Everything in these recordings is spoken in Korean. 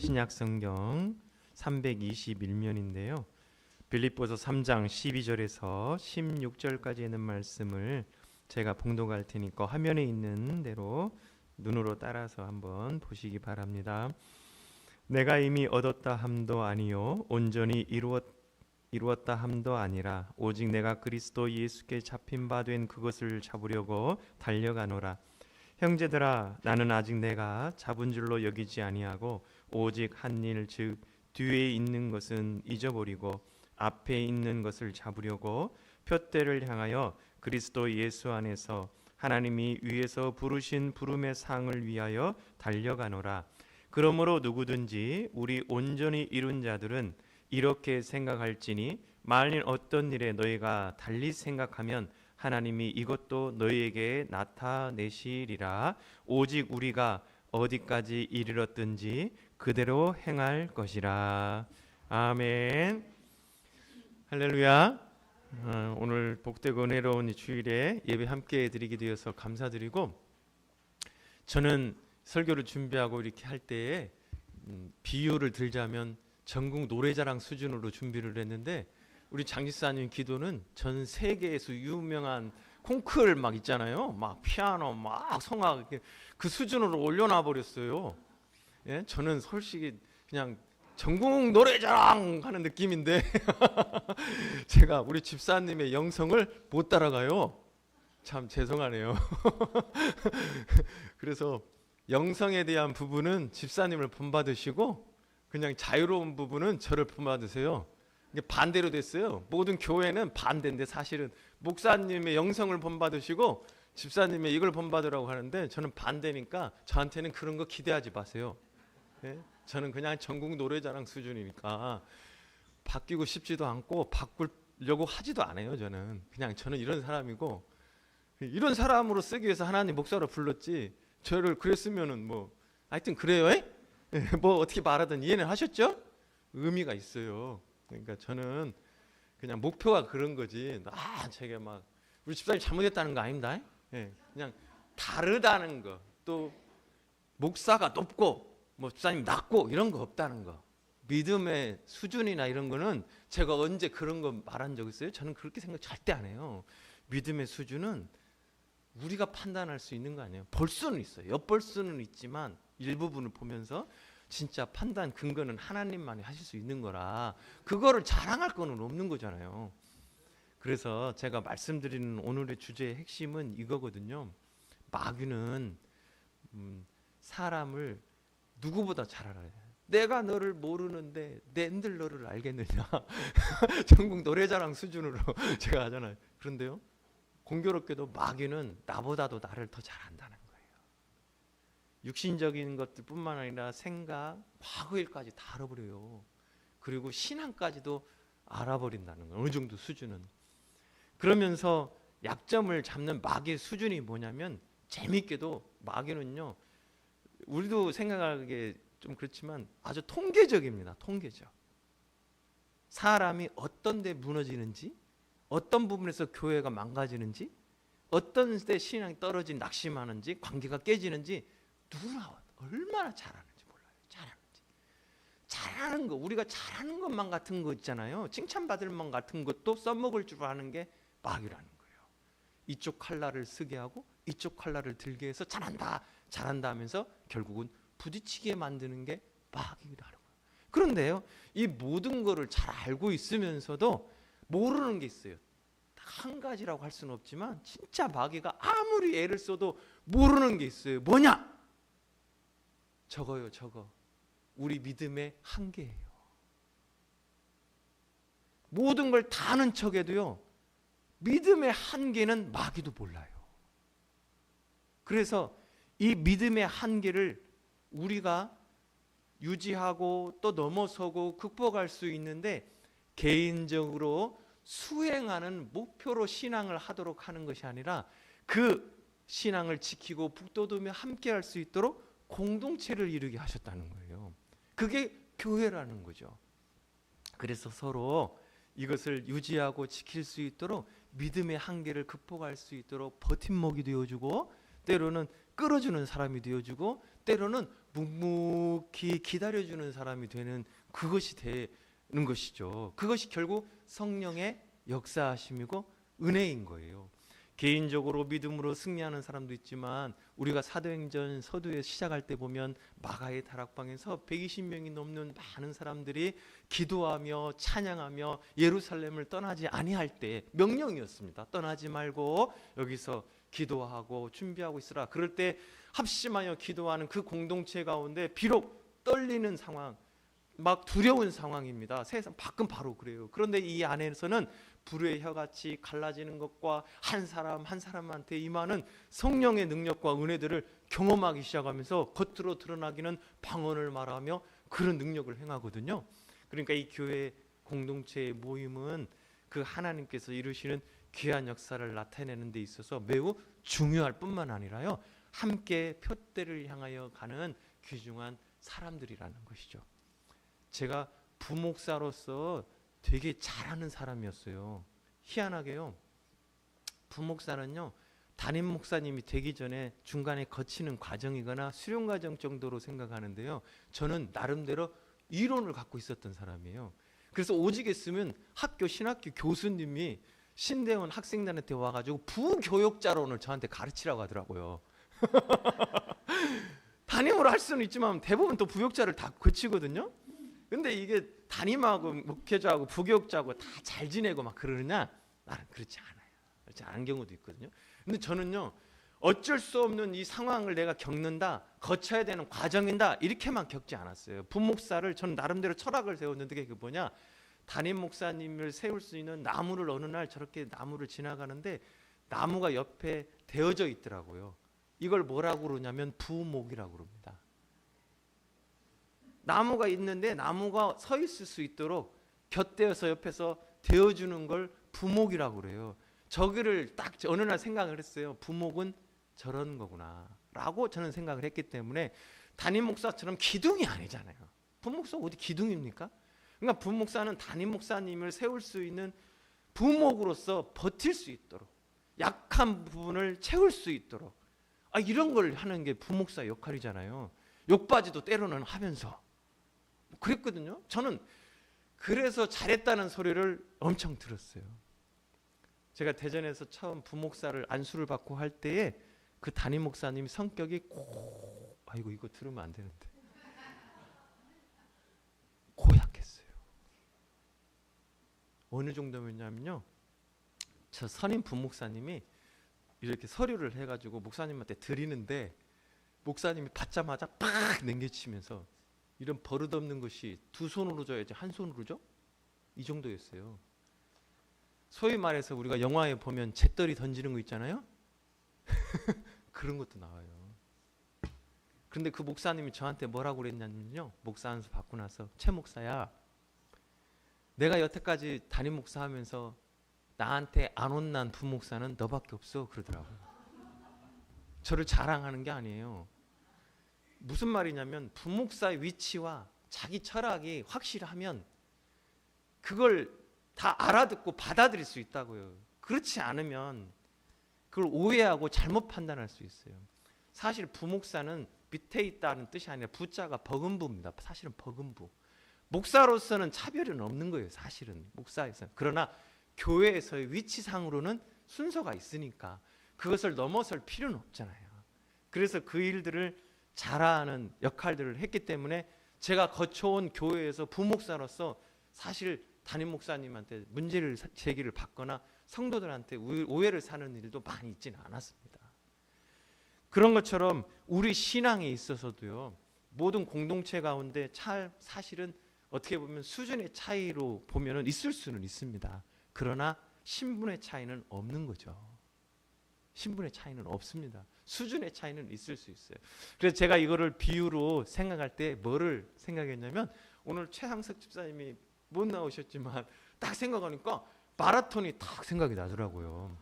신약 성경 321면인데요. 빌립보서 3장 12절에서 16절까지 있는 말씀을 제가 봉독할 테니까 화면에 있는 대로 눈으로 따라서 한번 보시기 바랍니다. 내가 이미 얻었다 함도 아니요 온전히 이루었 이루었다 함도 아니라 오직 내가 그리스도 예수께 잡힌 바 된 그것을 잡으려고 달려가노라 형제들아 나는 아직 내가 잡은 줄로 여기지 아니하고 오직 한 일 즉 뒤에 있는 것은 잊어버리고 앞에 있는 것을 잡으려고 표대를 향하여 그리스도 예수 안에서 하나님이 위에서 부르신 부름의 상을 위하여 달려가노라. 그러므로 누구든지 우리 온전히 이룬 자들은 이렇게 생각할지니 만일 어떤 일에 너희가 달리 생각하면 하나님이 이것도 너희에게 나타내시리라. 오직 우리가 어디까지 이르렀든지 그대로 행할 것이라 아멘 할렐루야 어, 오늘 복되고 은혜로운 이 주일에 예배 함께 드리게 되어서 감사드리고 저는 설교를 준비하고 이렇게 할 때에 음, 비유를 들자면 전국 노래자랑 수준으로 준비를 했는데 우리 장지사님 기도는 전 세계에서 유명한 콩클 막 있잖아요. 막 피아노, 막 성악 그 수준으로 올려놔 버렸어요. 예? 저는 솔직히 그냥 전국 노래자랑 하는 느낌인데 제가 우리 집사님의 영성을 못 따라가요. 참 죄송하네요. 그래서 영성에 대한 부분은 집사님을 본받으시고 그냥 자유로운 부분은 저를 본받으세요. 이게 반대로 됐어요. 모든 교회는 반대인데 사실은 목사님의 영성을 본받으시고 집사님의 이걸 본받으라고 하는데 저는 반대니까 저한테는 그런 거 기대하지 마세요. 예? 저는 그냥 전국 노래자랑 수준이니까 바뀌고 싶지도 않고 바꾸려고 하지도 않아요. 저는 그냥 저는 이런 사람이고 이런 사람으로 쓰기 위해서 하나님 목사로 불렀지 저를 그랬으면은 뭐 하여튼 그래요. 에? 예, 뭐 어떻게 말하든 이해는 하셨죠? 의미가 있어요. 그러니까 저는 그냥 목표가 그런 거지. 아, 제가 막 우리 집사님 잘못했다는 거 아닙니다. 예, 그냥 다르다는 거. 또 목사가 높고 뭐 집사님 낮고 이런 거 없다는 거. 믿음의 수준이나 이런 거는 제가 언제 그런 거 말한 적 있어요? 저는 그렇게 생각 절대 안 해요. 믿음의 수준은 우리가 판단할 수 있는 거 아니에요. 볼 수는 있어요. 엿볼 수는 있지만 일부분을 보면서 진짜 판단 근거는 하나님만이 하실 수 있는 거라 그거를 자랑할 거는 없는 거잖아요. 그래서 제가 말씀드리는 오늘의 주제의 핵심은 이거거든요. 마귀는 음, 사람을 누구보다 잘 알아요. 내가 너를 모르는데 낸들 너를 알겠느냐? 전국 노래자랑 수준으로 제가 하잖아요. 그런데요, 공교롭게도 마귀는 나보다도 나를 더 잘 안다는 거예요. 육신적인 것들뿐만 아니라 생각, 과거일까지 다 알아버려요. 그리고 신앙까지도 알아버린다는 거예요. 어느 정도 수준은. 그러면서 약점을 잡는 마귀의 수준이 뭐냐면 재밌게도 마귀는요. 우리도 생각하기에 좀 그렇지만 아주 통계적입니다. 통계적. 사람이 어떤 데 무너지는지 어떤 부분에서 교회가 망가지는지 어떤 때 신앙이 떨어진 낙심하는지 관계가 깨지는지 누구나 얼마나 잘하는지 몰라요. 잘하는지. 잘하는 거 우리가 잘하는 것만 같은 거 있잖아요. 칭찬받을 만 같은 것도 써먹을 줄 아는 게 마귀라는 거예요. 이쪽 칼날을 쓰게 하고 이쪽 칼날을 들게 해서 잘한다 잘한다 하면서 결국은 부딪히게 만드는 게 마귀라는 거예요. 그런데요. 이 모든 거를 잘 알고 있으면서도 모르는 게 있어요. 한 가지라고 할 수는 없지만 진짜 마귀가 아무리 애를 써도 모르는 게 있어요. 뭐냐? 저거요, 저거. 우리 믿음의 한계예요. 모든 걸다 아는 척해도요. 믿음의 한계는 마귀도 몰라요. 그래서 이 믿음의 한계를 우리가 유지하고 또 넘어서고 극복할 수 있는데 개인적으로 수행하는 목표로 신앙을 하도록 하는 것이 아니라 그 신앙을 지키고 북돋우며 함께 할 수 있도록 공동체를 이루게 하셨다는 거예요. 그게 교회라는 거죠. 그래서 서로 이것을 유지하고 지킬 수 있도록 믿음의 한계를 극복할 수 있도록 버팀목이 되어주고 때로는 끌어주는 사람이 되어주고 때로는 묵묵히 기다려주는 사람이 되는 그것이 되는 것이죠. 그것이 결국 성령의 역사하심이고 은혜인 거예요. 개인적으로 믿음으로 승리하는 사람도 있지만 우리가 사도행전 서두에 시작할 때 보면 마가의 다락방에서 120명이 넘는 많은 사람들이 기도하며 찬양하며 예루살렘을 떠나지 아니할 때 명령이었습니다. 떠나지 말고 여기서 기도하고 준비하고 있으라. 그럴 때 합심하여 기도하는 그 공동체 가운데 비록 떨리는 상황, 막 두려운 상황입니다. 세상 밖은 바로 그래요. 그런데 이 안에서는 불의 혀같이 갈라지는 것과 한 사람 한 사람한테 임하는 성령의 능력과 은혜들을 경험하기 시작하면서 겉으로 드러나기는 방언을 말하며 그런 능력을 행하거든요. 그러니까 이 교회 공동체의 모임은 그 하나님께서 이루시는 귀한 역사를 나타내는 데 있어서 매우 중요할 뿐만 아니라요. 함께 표대를 향하여 가는 귀중한 사람들이라는 것이죠. 제가 부목사로서 되게 잘하는 사람이었어요. 희한하게요. 부목사는요. 담임 목사님이 되기 전에 중간에 거치는 과정이거나 수련 과정 정도로 생각하는데요. 저는 나름대로 이론을 갖고 있었던 사람이에요. 그래서 오직했으면 학교 신학교 교수님이 신대원 학생단한테 와가지고 부교육자론을 저한테 가르치라고 하더라고요. 담임으로 할 수는 있지만 대부분 또 부교육자를 다 거치거든요. 근데 이게 담임하고 목회자하고 부교육자하고 다 잘 지내고 막 그러느냐? 나는 그렇지 않아요. 그렇지 않은 경우도 있거든요. 근데 저는요. 어쩔 수 없는 이 상황을 내가 겪는다, 거쳐야 되는 과정인다 이렇게만 겪지 않았어요. 부목사를 저는 나름대로 철학을 세웠는데 그게 뭐냐? 담임 목사님을 세울 수 있는 나무를 어느 날 저렇게 나무를 지나가는데 나무가 옆에 되어져 있더라고요. 이걸 뭐라고 그러냐면 부목이라고 그럽니다. 나무가 있는데 나무가 서 있을 수 있도록 곁대어서 옆에서 되어주는 걸 부목이라고 그래요. 저기를 딱 어느 날 생각을 했어요. 부목은 저런 거구나 라고 저는 생각을 했기 때문에 담임 목사처럼 기둥이 아니잖아요. 부목사 어디 기둥입니까? 그러니까 부목사는 담임 목사님을 세울 수 있는 부목으로서 버틸 수 있도록 약한 부분을 채울 수 있도록 아 이런 걸 하는 게 부목사 역할이잖아요. 욕바지도 때로는 하면서 그랬거든요. 저는 그래서 잘했다는 소리를 엄청 들었어요. 제가 대전에서 처음 부목사를 안수를 받고 할 때에 그 담임 목사님 성격이 고 아이고 이거 들으면 안 되는데 고약했어요. 어느 정도였냐면요. 저 선임 부목사님이 이렇게 서류를 해가지고 목사님한테 드리는데 목사님이 받자마자 팍 냉겨치면서 이런 버릇없는 것이 두 손으로 줘야지 한 손으로 줘? 이 정도였어요. 소위 말해서 우리가 영화에 보면 잿더리 던지는 거 있잖아요. 그런 것도 나와요. 그런데 그 목사님이 저한테 뭐라고 그랬냐면요. 목사 안수 받고 나서 최 목사야. 내가 여태까지 담임 목사 하면서 나한테 안 혼난 부목사는 너밖에 없어 그러더라고요. 저를 자랑하는 게 아니에요. 무슨 말이냐면 부목사의 위치와 자기 철학이 확실하면 그걸 다 알아듣고 받아들일 수 있다고요. 그렇지 않으면 그걸 오해하고 잘못 판단할 수 있어요. 사실 부목사는 밑에 있다는 뜻이 아니라 부자가 버금부입니다. 사실은 버금부. 목사로서는 차별은 없는 거예요. 사실은 목사에서. 그러나 교회에서의 위치상으로는 순서가 있으니까 그것을 넘어설 필요는 없잖아요. 그래서 그 일들을 잘하는 역할들을 했기 때문에 제가 거쳐온 교회에서 부목사로서 사실 담임 목사님한테 문제를 제기를 받거나 성도들한테 오해를 사는 일도 많이 있지는 않았습니다. 그런 것처럼 우리 신앙에 있어서도요. 모든 공동체 가운데 차, 사실은 어떻게 보면 수준의 차이로 보면은 있을 수는 있습니다. 그러나 신분의 차이는 없는 거죠. 신분의 차이는 없습니다. 수준의 차이는 있을 수 있어요. 그래서 제가 이거를 비유로 생각할 때 뭐를 생각했냐면 오늘 최항석 집사님이 못 나오셨지만 딱 생각하니까 마라톤이 딱 생각이 나더라고요.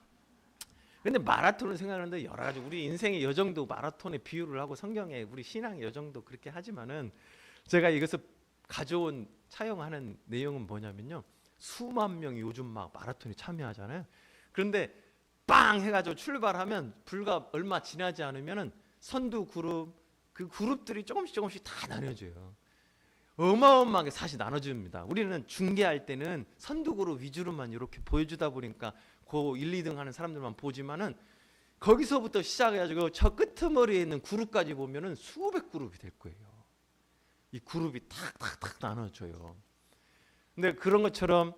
근데 마라톤을 생각하는데 여러 가지 우리 인생의 여정도 마라톤에 비유를 하고 성경에 우리 신앙의 여정도 그렇게 하지만은 제가 이것을 가져온 차용하는 내용은 뭐냐면요. 수만 명이 요즘 막 마라톤에 참여하잖아요. 그런데 빵 해가지고 출발하면 불과 얼마 지나지 않으면은 선두 그룹 그 그룹들이 조금씩 조금씩 다 나눠져요. 어마어마하게 사실 나눠줍니다. 우리는 중계할 때는 선두 그룹 위주로만 이렇게 보여주다 보니까 그 1, 2등 하는 사람들만 보지만은 거기서부터 시작해가지고 저 끄트머리에 있는 그룹까지 보면은 수백 그룹이 될 거예요. 이 그룹이 탁탁탁 나눠져요. 근데 그런 것처럼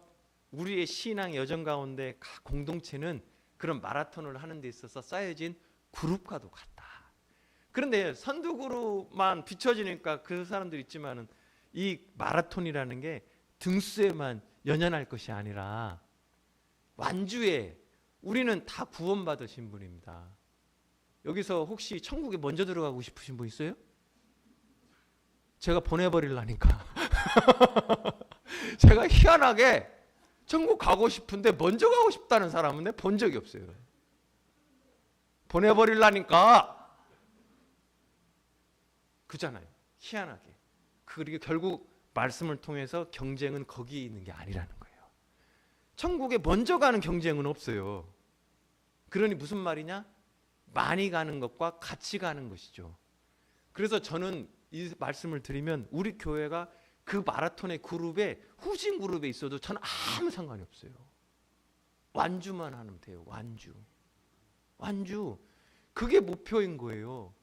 우리의 신앙 여정 가운데 각 공동체는 그런 마라톤을 하는 데 있어서 쌓여진 그룹과도 같다. 그런데 선두 그룹만 비춰지니까 그 사람들 있지만은 이 마라톤이라는 게 등수에만 연연할 것이 아니라 완주에 우리는 다 구원받으신 분입니다. 여기서 혹시 천국에 먼저 들어가고 싶으신 분 있어요? 제가 보내버릴라니까. 제가 희한하게 천국 가고 싶은데 먼저 가고 싶다는 사람은 내 본 적이 없어요. 보내버릴라니까. 그잖아요. 희한하게. 그리고 결국 말씀을 통해서 경쟁은 거기에 있는 게 아니라는 거예요. 천국에 먼저 가는 경쟁은 없어요. 그러니 무슨 말이냐? 많이 가는 것과 같이 가는 것이죠. 그래서 저는 이 말씀을 드리면 우리 교회가 그 마라톤의 그룹에 후진 그룹에 있어도 저는 아무 상관이 없어요. 완주만 하면 돼요. 완주. 완주. 그게 목표인 거예요.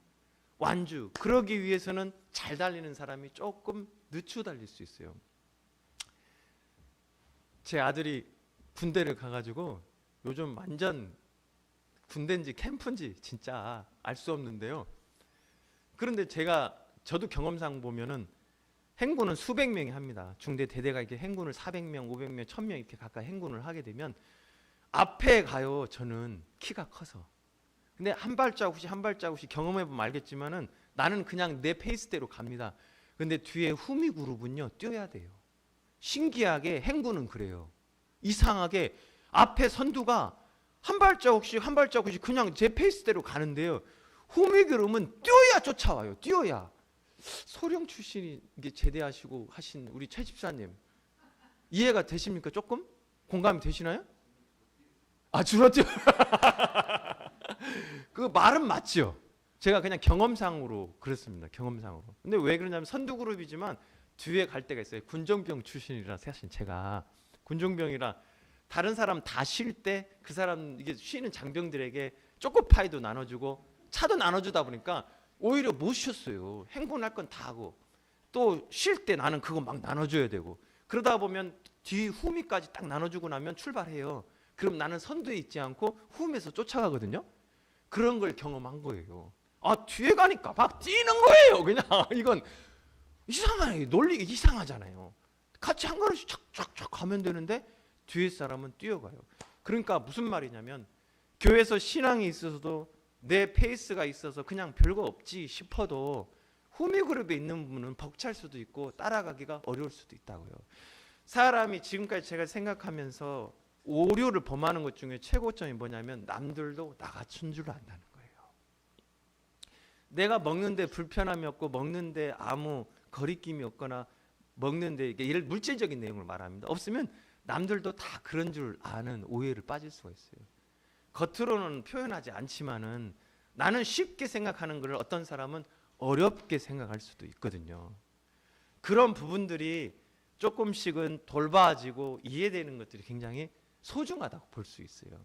완주. 그러기 위해서는 잘 달리는 사람이 조금 늦추어 달릴 수 있어요. 제 아들이 군대를 가가지고 요즘 완전 군대인지 캠프인지 진짜 알 수 없는데요. 그런데 제가 저도 경험상 보면은 행군은 수백 명이 합니다. 중대 대대가 이렇게 행군을 400명, 500명, 1000명 이렇게 가까이 행군을 하게 되면 앞에 가요. 저는 키가 커서. 근데 한 발자국씩 한 발자국씩 경험해 보면 알겠지만은 나는 그냥 내 페이스대로 갑니다. 근데 뒤에 후미 그룹은요. 뛰어야 돼요. 신기하게 행군은 그래요. 이상하게 앞에 선두가 한 발자국씩 한 발자국씩 그냥 제 페이스대로 가는데요. 후미 그룹은 뛰어야 쫓아와요. 뛰어야. 소령 출신이 이게 제대하시고 하신 우리 최 집사님 이해가 되십니까? 조금 공감이 되시나요? 아 뛰어. 그 말은 맞죠. 제가 그냥 경험상으로 그렇습니다. 경험상으로. 근데 왜 그러냐면 선두 그룹이지만 뒤에 갈 때가 있어요. 군정병 출신이라 사실 제가 군정병이라 다른 사람 다 쉴 때 그 사람 이게 쉬는 장병들에게 초코파이도 나눠주고 차도 나눠주다 보니까 오히려 못 쉬었어요. 행군할 건 다 하고 또 쉴 때 나는 그거 막 나눠줘야 되고 그러다 보면 뒤 후미까지 딱 나눠주고 나면 출발해요. 그럼 나는 선두에 있지 않고 후미에서 쫓아가거든요. 그런 걸 경험한 거예요. 아 뒤에 가니까 막 뛰는 거예요. 그냥 이건 이상하네. 논리 이상하잖아요. 같이 한 걸음씩 착착착 가면 되는데 뒤에 사람은 뛰어가요. 그러니까 무슨 말이냐면 교회에서 신앙이 있어서도 내 페이스가 있어서 그냥 별거 없지 싶어도 후미 그룹에 있는 분은 벅찰 수도 있고 따라가기가 어려울 수도 있다고요. 사람이 지금까지 제가 생각하면서 오류를 범하는 것 중에 최고점이 뭐냐면 남들도 나 같은 줄 안다는 거예요. 내가 먹는데 불편함이 없고 먹는데 아무 거리낌이 없거나 먹는데 이게 예를 물질적인 내용을 말합니다. 없으면 남들도 다 그런 줄 아는 오해를 빠질 수가 있어요. 겉으로는 표현하지 않지만은 나는 쉽게 생각하는 것을 어떤 사람은 어렵게 생각할 수도 있거든요. 그런 부분들이 조금씩은 돌봐지고 이해되는 것들이 굉장히 소중하다고 볼 수 있어요.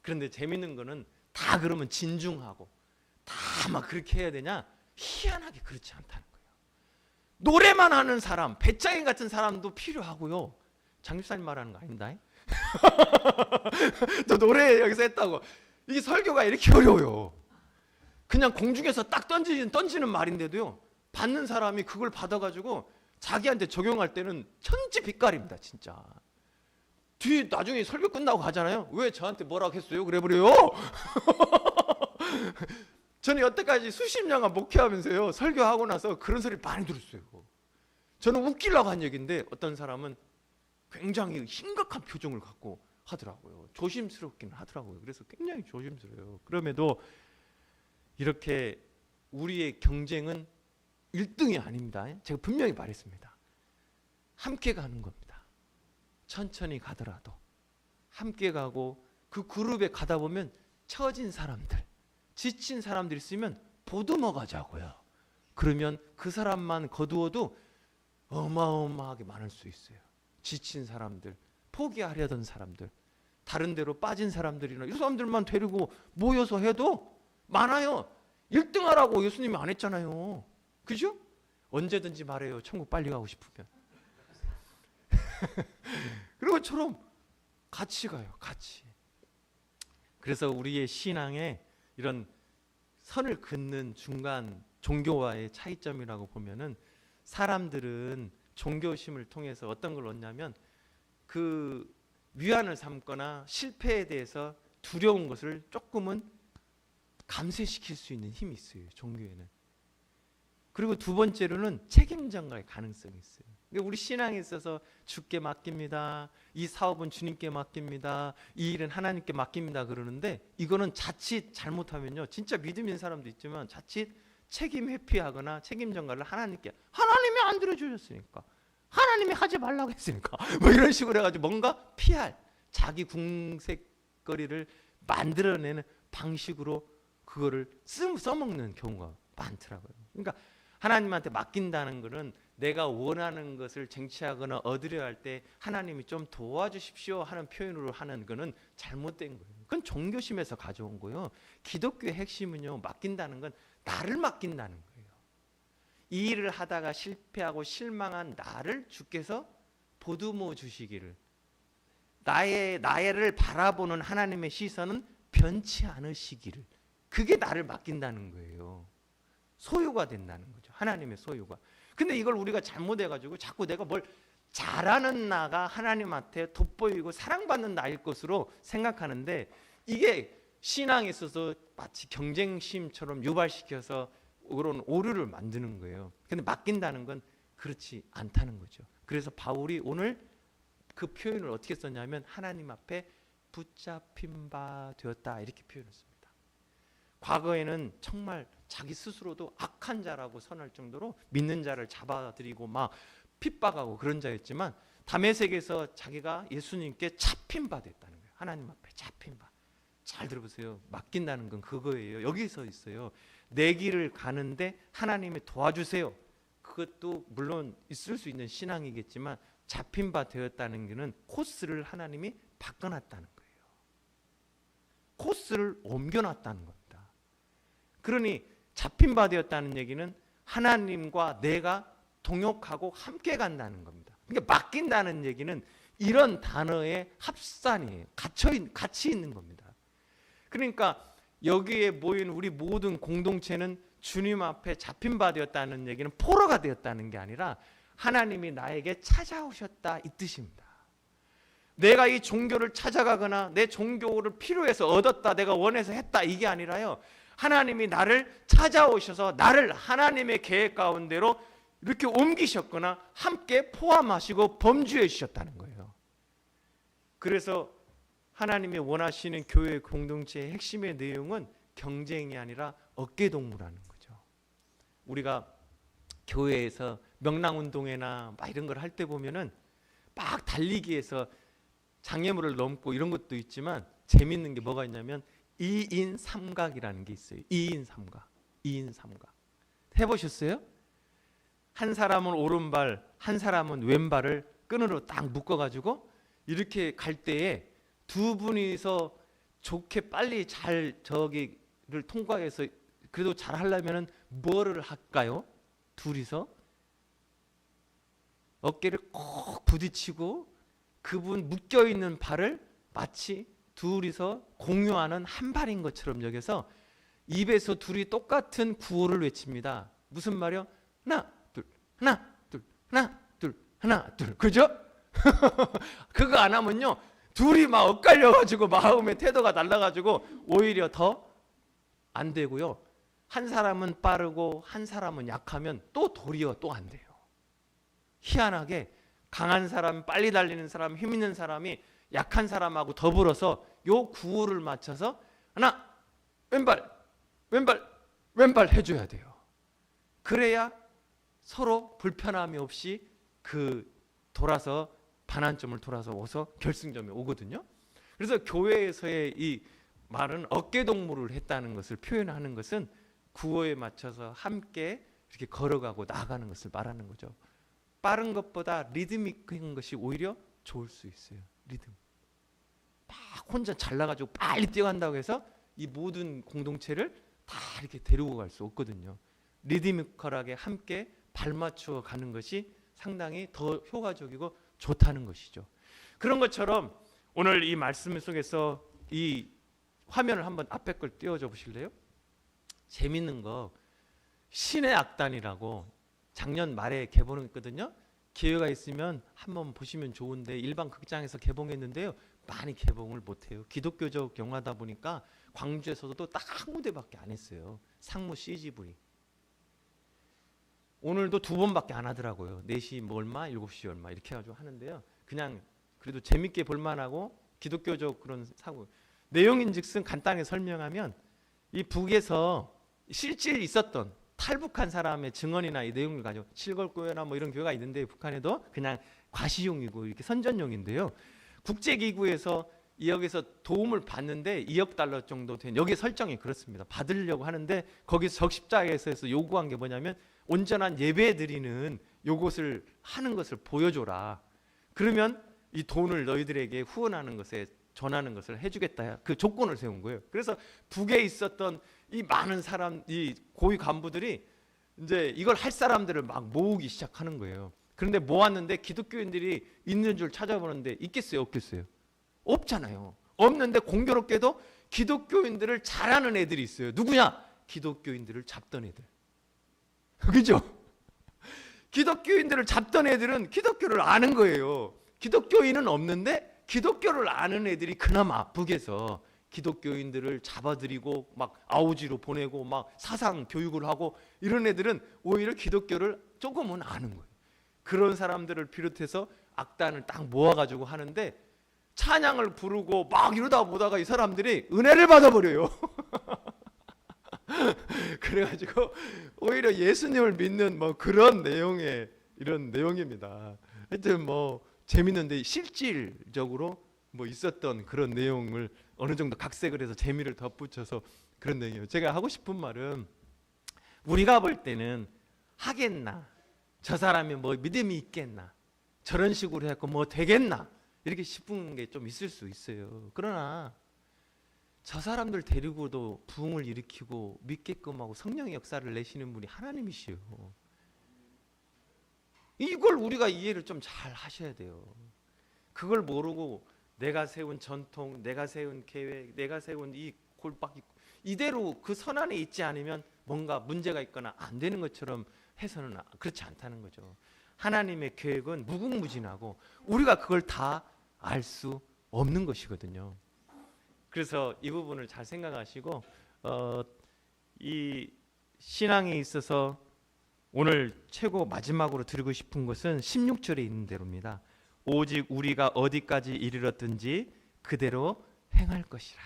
그런데 재밌는 거는 다 그러면 진중하고 다 막 그렇게 해야 되냐? 희한하게 그렇지 않다는 거예요. 노래만 하는 사람, 배짱이 같은 사람도 필요하고요. 장집사님 말하는 거 아닙니다. 또 노래 여기서 했다고. 이게 설교가 이렇게 어려워요. 그냥 공중에서 딱 던지는, 던지는 말인데도요. 받는 사람이 그걸 받아가지고 자기한테 적용할 때는 천지 빛깔입니다, 진짜. 뒤 나중에 설교 끝나고 가잖아요. 왜 저한테 뭐라고 했어요? 그래 버려요. 저는 여태까지 수십 년간 목회하면서요 설교하고 나서 그런 소리 많이 들었어요. 저는 웃기려고 한 얘기인데 어떤 사람은 굉장히 심각한 표정을 갖고 하더라고요. 조심스럽기는 하더라고요. 그래서 굉장히 조심스러워요. 그럼에도 이렇게 우리의 경쟁은 1등이 아닙니다. 제가 분명히 말했습니다. 함께 가는 겁니다. 천천히 가더라도 함께 가고 그 그룹에 가다 보면 처진 사람들, 지친 사람들 있으면 보듬어 가자고요. 그러면 그 사람만 거두어도 어마어마하게 많을 수 있어요. 지친 사람들, 포기하려던 사람들, 다른 데로 빠진 사람들이나 이 사람들만 데리고 모여서 해도 많아요. 1등 하라고 예수님이 안 했잖아요. 그죠? 언제든지 말해요. 천국 빨리 가고 싶으면. 그런 것처럼 같이 가요. 같이. 그래서 우리의 신앙에 이런 선을 긋는 중간 종교와의 차이점이라고 보면은 사람들은 종교심을 통해서 어떤 걸 얻냐면 그 위안을 삼거나 실패에 대해서 두려운 것을 조금은 감쇄시킬 수 있는 힘이 있어요. 종교에는. 그리고 두 번째로는 책임 전가의 가능성이 있어요. 그러니까 우리 신앙에 있어서 주께 맡깁니다. 이 사업은 주님께 맡깁니다. 이 일은 하나님께 맡깁니다. 그러는데 이거는 자칫 잘못하면요. 진짜 믿음 있는 사람도 있지만 자칫 책임 회피하거나 책임 전가를 하나님께 하나님이 안 들어주셨으니까 하나님이 하지 말라고 했으니까 뭐 이런 식으로 해가지고 뭔가 피할 자기 궁색거리를 만들어내는 방식으로 그거를 쓰, 써먹는 경우가 많더라고요. 그러니까 하나님한테 맡긴다는 것은 내가 원하는 것을 쟁취하거나 얻으려 할 때 하나님이 좀 도와주십시오 하는 표현으로 하는 것은 잘못된 거예요. 그건 종교심에서 가져온 거예요. 기독교의 핵심은요, 맡긴다는 건 나를 맡긴다는 거예요. 이 일을 하다가 실패하고 실망한 나를 주께서 보듬어 주시기를 나의 나를 바라보는 하나님의 시선은 변치 않으시기를 그게 나를 맡긴다는 거예요. 소유가 된다는 거죠. 하나님의 소유가. 근데 이걸 우리가 잘못해 가지고 자꾸 내가 뭘 잘하는 나가 하나님한테 돋보이고 사랑받는 나일 것으로 생각하는데 이게 신앙에 있어서 마치 경쟁심처럼 유발시켜서 그런 오류를 만드는 거예요. 근데 맡긴다는 건 그렇지 않다는 거죠. 그래서 바울이 오늘 그 표현을 어떻게 썼냐면 하나님 앞에 붙잡힌 바 되었다 이렇게 표현했습니다. 과거에는 정말 자기 스스로도 악한 자라고 선할 정도로 믿는 자를 잡아들이고 막 핍박하고 그런 자였지만 담에색에서 자기가 예수님께 잡힌 바 됐다는 거예요. 하나님 앞에 잡힌 바. 잘 들어보세요. 맡긴다는 건 그거예요. 여기서 있어요. 내 길을 가는데 하나님이 도와주세요. 그것도 물론 있을 수 있는 신앙이겠지만 잡힌 바 되었다는 것은 코스를 하나님이 바꿔놨다는 거예요. 코스를 옮겨놨다는 겁니다. 그러니 잡힌 바 되었다는 얘기는 하나님과 내가 동역하고 함께 간다는 겁니다. 그러니까 맡긴다는 얘기는 이런 단어의 합산이에요. 갇혀 있, 같이 있는 겁니다. 그러니까 여기에 모인 우리 모든 공동체는 주님 앞에 잡힌 바 되었다는 얘기는 포로가 되었다는 게 아니라 하나님이 나에게 찾아오셨다 이 뜻입니다. 내가 이 종교를 찾아가거나 내 종교를 필요해서 얻었다 내가 원해서 했다 이게 아니라요. 하나님이 나를 찾아오셔서 나를 하나님의 계획 가운데로 이렇게 옮기셨거나 함께 포함하시고 범주해 주셨다는 거예요. 그래서 하나님이 원하시는 교회 공동체의 핵심의 내용은 경쟁이 아니라 어깨동무라는 거죠. 우리가 교회에서 명랑운동회나 막 이런 걸 할 때 보면은 막 달리기에서 장애물을 넘고 이런 것도 있지만 재밌는 게 뭐가 있냐면 2인 삼각이라는 게 있어요. 2인 삼각. 2인 삼각. 해보셨어요? 한 사람은 오른발, 한 사람은 왼발을 끈으로 딱 묶어가지고 이렇게 갈 때에 두 분이서 좋게 빨리 잘 저기를 통과해서 그래도 잘 하려면은 뭐를 할까요? 둘이서 어깨를 꼭 부딪히고 그분 묶여 있는 발을 마치 둘이서 공유하는 한 발인 것처럼 여겨서 입에서 둘이 똑같은 구호를 외칩니다. 무슨 말이요? 둘, 하나, 둘, 하나, 둘, 하나, 둘. 그죠? 그거 안 하면요. 둘이 막 엇갈려가지고 마음의 태도가 달라가지고 오히려 더 안 되고요. 한 사람은 빠르고 한 사람은 약하면 또 도리어 또 안 돼요. 희한하게 강한 사람, 빨리 달리는 사람, 힘 있는 사람이 약한 사람하고 더불어서 요 구호를 맞춰서 하나 왼발 왼발 왼발 해줘야 돼요. 그래야 서로 불편함이 없이 그 돌아서 반환점을 돌아서 오서 결승점에 오거든요. 그래서 교회에서의 이 말은 어깨 동무를 했다는 것을 표현하는 것은 구호에 맞춰서 함께 이렇게 걸어가고 나아가는 것을 말하는 거죠. 빠른 것보다 리드믹한 것이 오히려 좋을 수 있어요. 리듬. 막 혼자 잘 나가지고 빨리 뛰어간다고 해서 이 모든 공동체를 다 이렇게 데리고 갈 수 없거든요. 리드미컬하게 함께 발맞추어 가는 것이 상당히 더 효과적이고 좋다는 것이죠. 그런 것처럼 오늘 이 말씀 속에서 이 화면을 한번 앞에 걸 띄워줘 보실래요? 재밌는 거 신의 악단이라고 작년 말에 개봉했거든요. 기회가 있으면 한번 보시면 좋은데 일반 극장에서 개봉했는데요. 많이 개봉을 못해요. 기독교적 영화다 보니까 광주에서도 딱 한 무대밖에 안 했어요. 상무 CGV. 오늘도 두 번밖에 안 하더라고요. 4시 뭐 얼마, 7시 얼마 이렇게 해가지고 하는데요. 그냥 그래도 재밌게 볼만하고 기독교적 그런 사고 내용인즉슨 간단히 설명하면 이 북에서 실질 있었던 탈북한 사람의 증언이나 이 내용을 가지고 칠걸교회나 뭐 이런 교회가 있는데 북한에도 그냥 과시용이고 이렇게 선전용인데요. 국제기구에서 여기서 도움을 받는데 2억 달러 정도 된 여기 설정이 그렇습니다. 받으려고 하는데 거기서 적십자에서 요구한 게 뭐냐면 온전한 예배 드리는 요것을 하는 것을 보여줘라. 그러면 이 돈을 너희들에게 후원하는 것에 전하는 것을 해주겠다. 그 조건을 세운 거예요. 그래서 북에 있었던 이 많은 사람, 이 고위 간부들이 이제 이걸 할 사람들을 막 모으기 시작하는 거예요. 그런데 모았는데 기독교인들이 있는 줄 찾아보는데 있겠어요, 없겠어요? 없잖아요. 없는데 공교롭게도 기독교인들을 잘하는 애들이 있어요. 누구냐? 기독교인들을 잡던 애들. 그죠? 기독교인들을 잡던 애들은 기독교를 아는 거예요. 기독교인은 없는데 기독교를 아는 애들이 그나마 북에서 기독교인들을 잡아들이고 막 아우지로 보내고 막 사상 교육을 하고 이런 애들은 오히려 기독교를 조금은 아는 거예요. 그런 사람들을 비롯해서 악단을 딱 모아가지고 하는데 찬양을 부르고 막 이러다 보다가 이 사람들이 은혜를 받아버려요. 그래가지고 오히려 예수님을 믿는 뭐 그런 내용의 이런 내용입니다. 하여튼 뭐 재밌는데 실질적으로 뭐 있었던 그런 내용을 어느 정도 각색을 해서 재미를 덧붙여서 그런 내용이에요. 제가 하고 싶은 말은 우리가 볼 때는 하겠나 저 사람이 뭐 믿음이 있겠나 저런 식으로 해갖고 뭐 되겠나 이렇게 싶은 게 좀 있을 수 있어요. 그러나 저 사람들 데리고도 부흥을 일으키고 믿게끔 하고 성령의 역사를 내시는 분이 하나님이시요. 이걸 우리가 이해를 좀 잘 하셔야 돼요. 그걸 모르고 내가 세운 전통, 내가 세운 계획, 내가 세운 이 골박 이대로 그 선안에 있지 않으면 뭔가 문제가 있거나 안 되는 것처럼 해서는 아- 그렇지 않다는 거죠. 하나님의 계획은 무궁무진하고 우리가 그걸 다 알 수 없는 것이거든요. 그래서 이 부분을 잘 생각하시고 어, 이 신앙에 있어서 오늘 최고 마지막으로 드리고 싶은 것은 16절에 있는 대로입니다. 오직 우리가 어디까지 이르렀든지 그대로 행할 것이라.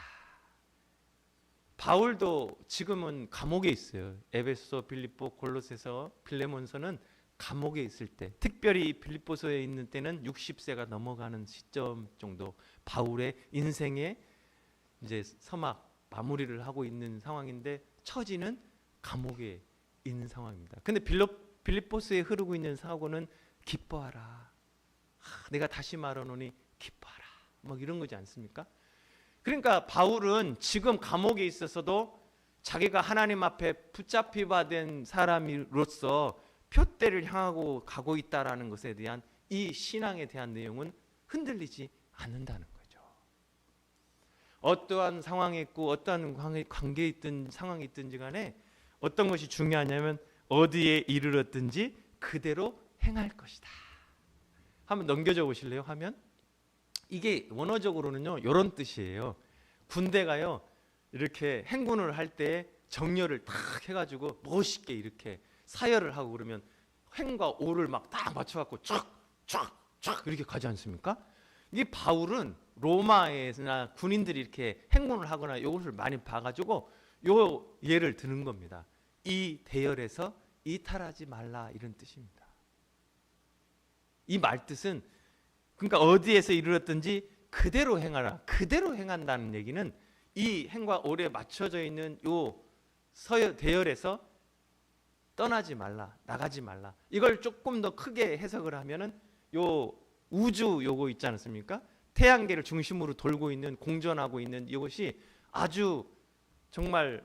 바울도 지금은 감옥에 있어요. 에베소, 빌립보, 골로새서, 빌레몬서는 감옥에 있을 때, 특별히 빌립보서에 있는 때는 60세가 넘어가는 시점 정도 바울의 인생의 이제 서막 마무리를 하고 있는 상황인데 처지는 감옥에 있는 상황입니다. 근데 빌립 빌립보스에 흐르고 있는 사고는 기뻐하라. 하, 내가 다시 말하노니 기뻐하라. 막 이런 거지 않습니까? 그러니까 바울은 지금 감옥에 있어서도 자기가 하나님 앞에 붙잡히 받은 사람으로서 표대를 향하고 가고 있다라는 것에 대한 이 신앙에 대한 내용은 흔들리지 않는다는. 어떠한 상황에 있고 어떠한 관계- 관계에 있든 상황이 있든지 간에 어떤 것이 중요하냐면 어디에 이르렀든지 그대로 행할 것이다. 한번 넘겨줘 보실래요? 화면. 이게 원어적으로는요. 이런 뜻이에요. 군대가요. 이렇게 행군을 할 때 정렬을 탁 해 가지고 멋있게 이렇게 사열을 하고 그러면 횡과 오를 막 딱 맞춰 갖고 쫙쫙쫙 이렇게 가지 않습니까? 이 바울은 로마에나 군인들이 이렇게 행군을 하거나 이것을 많이 봐가지고 요 예를 드는 겁니다. 이 대열에서 이탈하지 말라 이런 뜻입니다. 이 말뜻은 그러니까 어디에서 이르렀든지 그대로 행하라. 그대로 행한다는 얘기는 이 행과 오래 맞춰져 있는 요 서열 대열에서 떠나지 말라, 나가지 말라. 이걸 조금 더 크게 해석을 하면은 요 우주 요거 있지 않습니까? 태양계를 중심으로 돌고 있는 공전하고 있는 이것이 아주 정말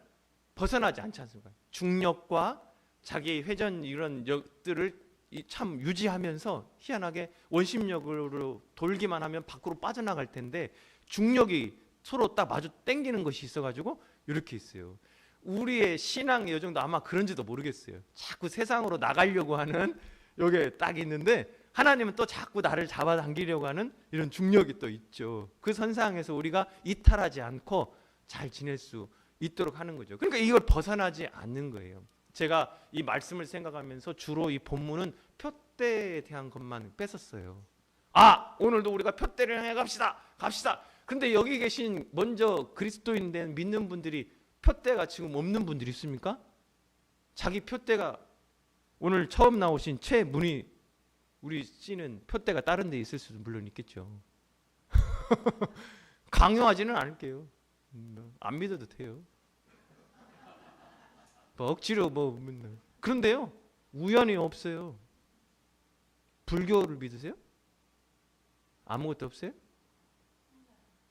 벗어나지 않지 않습니까? 중력과 자기 회전 이런 역들을 이참 유지하면서 희한하게 원심력으로 돌기만 하면 밖으로 빠져나갈 텐데 중력이 서로 딱 마주 땡기는 것이 있어가지고 이렇게 있어요. 우리의 신앙의 여정도 아마 그런지도 모르겠어요. 자꾸 세상으로 나가려고 하는 요게 딱 있는데 하나님은 또 자꾸 나를 잡아당기려고 하는 이런 중력이 또 있죠. 그 선상에서 우리가 이탈하지 않고 잘 지낼 수 있도록 하는 거죠. 그러니까 이걸 벗어나지 않는 거예요. 제가 이 말씀을 생각하면서 주로 이 본문은 표대에 대한 것만 뺐었어요. 아, 오늘도 우리가 표대를 향해 갑시다. 갑시다. 근데 여기 계신 먼저 그리스도인 된 믿는 분들이 표대가 지금 없는 분들이 있습니까? 자기 표대가 오늘 처음 나오신 최문희 우리 씨는 표대가 다른 데 있을 수도 물론 있겠죠. 강요하지는 않을게요. 음, 안 믿어도 돼요. 뭐 억지로 뭐 맨날. 그런데요 우연이 없어요. 불교를 믿으세요? 아무것도 없어요?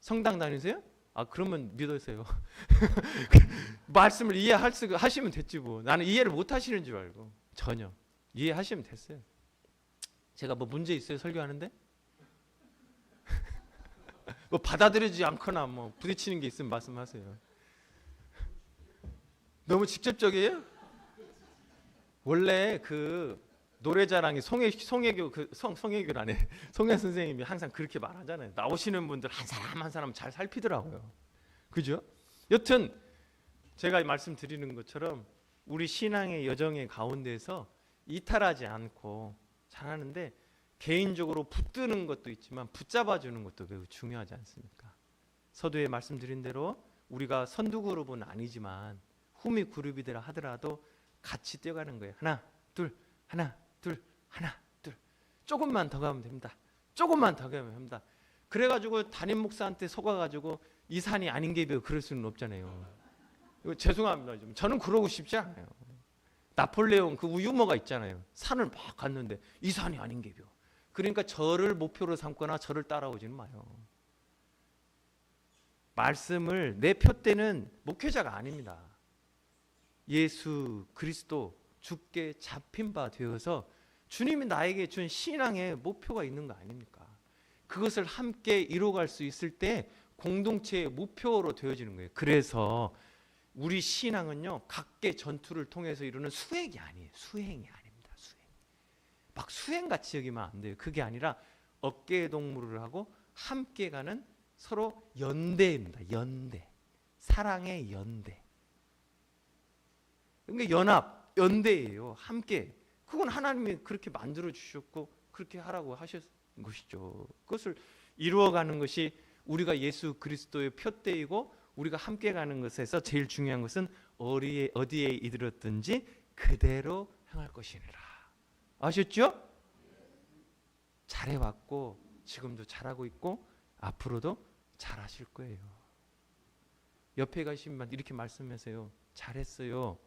성당 다니세요? 아 그러면 믿으세요. 말씀을 이해할 수 하시면 됐지 뭐. 나는 이해를 못 하시는 줄 알고 전혀 이해하시면 됐어요. 제가 뭐 문제 있어요 설교하는데? 뭐 받아들이지 않거나 뭐 부딪히는 게 있으면 말씀하세요. 너무 직접적이에요? 원래 그 노래자랑이 송혜 송혜교 그성 송혜교라네 송혜 선생님이 항상 그렇게 말하잖아요. 나오시는 분들 한 사람 한 사람 잘 살피더라고요. 그죠? 여튼 제가 말씀드리는 것처럼 우리 신앙의 여정의 가운데서 이탈하지 않고 잘하는데 개인적으로 붙드는 것도 있지만 붙잡아 주는 것도 매우 중요하지 않습니까? 서두에 말씀드린 대로 우리가 선두 그룹은 아니지만 후미 그룹이더라 하더라도 같이 뛰어가는 거예요. 하나, 둘, 하나, 둘, 하나, 둘. 조금만 더 가면 됩니다. 조금만 더 가면 됩니다. 그래가지고 담임 목사한테 속아가지고 이 산이 아닌 게 그럴 수는 없잖아요. 죄송합니다. 좀 저는 그러고 싶지 않아요. 나폴레옹 그 유머가 있잖아요. 산을 막 갔는데 이 산이 아닌 게요. 그러니까 저를 목표로 삼거나 저를 따라오지는 마요. 말씀을 내 표대는 목회자가 아닙니다. 예수 그리스도 주께 잡힌 바 되어서 주님이 나에게 준 신앙의 목표가 있는 거 아닙니까? 그것을 함께 이뤄갈 수 있을 때 공동체의 목표로 되어지는 거예요. 그래서 우리 신앙은요 각계 전투를 통해서 이루는 수행이 아니에요. 수행이 아닙니다. 수행. 막 수행 같이 여기면 안 돼요. 그게 아니라 어깨 동무를 하고 함께 가는 서로 연대입니다. 연대. 사랑의 연대. 그러니까 연합, 연대예요. 함께. 그건 하나님이 그렇게 만들어 주셨고 그렇게 하라고 하셨 것이죠. 그것을 이루어가는 것이 우리가 예수 그리스도의 표대이고 우리가 함께 가는 것에서 제일 중요한 것은 어디에 어디에 이르렀든지 그대로 향할 것이니라. 아셨죠? 잘해왔고 지금도 잘하고 있고 앞으로도 잘하실 거예요. 옆에 가신 분 이렇게 말씀하세요. 잘했어요.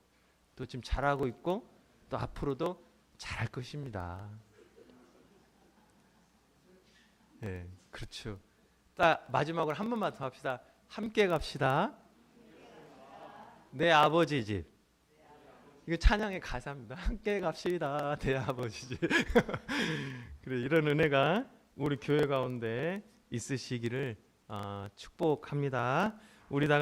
또 지금 잘하고 있고 또 앞으로도 잘할 것입니다. 네, 그렇죠. 딱 마지막으로 한 번만 더 합시다. 함께 갑시다. 내 아버지 집. 이거 찬양의 가사입니다. 함께 갑시다. 내 아버지 집. 그래 이런 은혜가 우리 교회 가운데 있으시기를 어, 축복합니다. 우리 다 같이